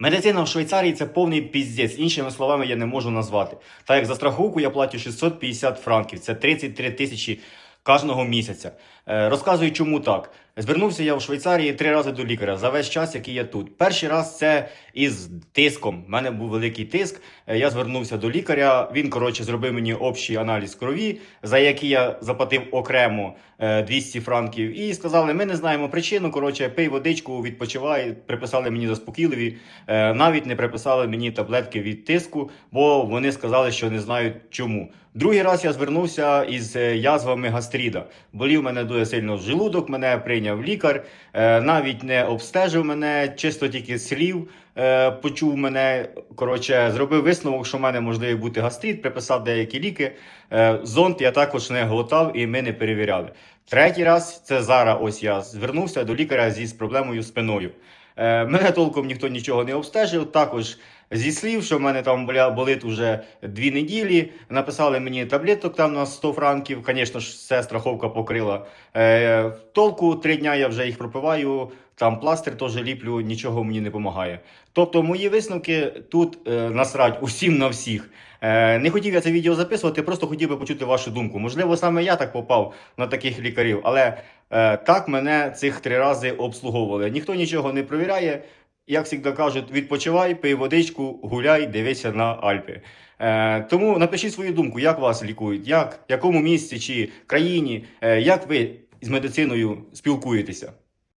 Медицина в Швейцарії це повний піздець. Іншими словами, я не можу назвати. Так як за страховку я платю 650 франків, це 33 тисячі кожного місяця. Е, розказую, чому так. Звернувся я в Швейцарії три рази до лікаря за весь час, який я тут. Перший раз це із тиском. У мене був великий тиск. Е, Я звернувся до лікаря. Він коротше зробив мені общий аналіз крові, за який я заплатив окремо е, 200 франків. І сказали, ми не знаємо причину. Коротше, пий водичку, відпочивай. Приписали мені заспокійливі. Е, Навіть не приписали мені таблетки від тиску, бо вони сказали, що не знають чому. Другий раз я звернувся із е, язвами гастріда. Болів мене дуже сильно желудок, мене прийняв лікар, е, навіть не обстежив мене, чисто тільки слів е, почув мене. Коротше, зробив висновок, що в мене можливий бути гастрит, приписав деякі ліки. Е, Зонд я також не глотав і ми не перевіряли. Третій раз це зараз. Ось я звернувся до лікаря зі з проблемою спиною. Е, Мене толком ніхто нічого не обстежив. Також зі слів, що в мене там болить уже дві неділі. Написали мені таблеток там на 100 франків. Звісно ж, все страховка покрила. Е, толку три дня я вже їх пропиваю. Там пластир теж ліплю, нічого мені не допомагає. Тобто, мої висновки тут е, насрать усім на всіх. Е, не хотів я це відео записувати, просто хотів би почути вашу думку. Можливо, саме я так попав на таких лікарів, але так мене цих три рази обслуговували. Ніхто нічого не провіряє. Як завжди кажуть, відпочивай, пий водичку, гуляй, дивися на Альпи. Е, тому напишіть свою думку, як вас лікують, як, в якому місці чи країні, е, як ви з медициною спілкуєтеся.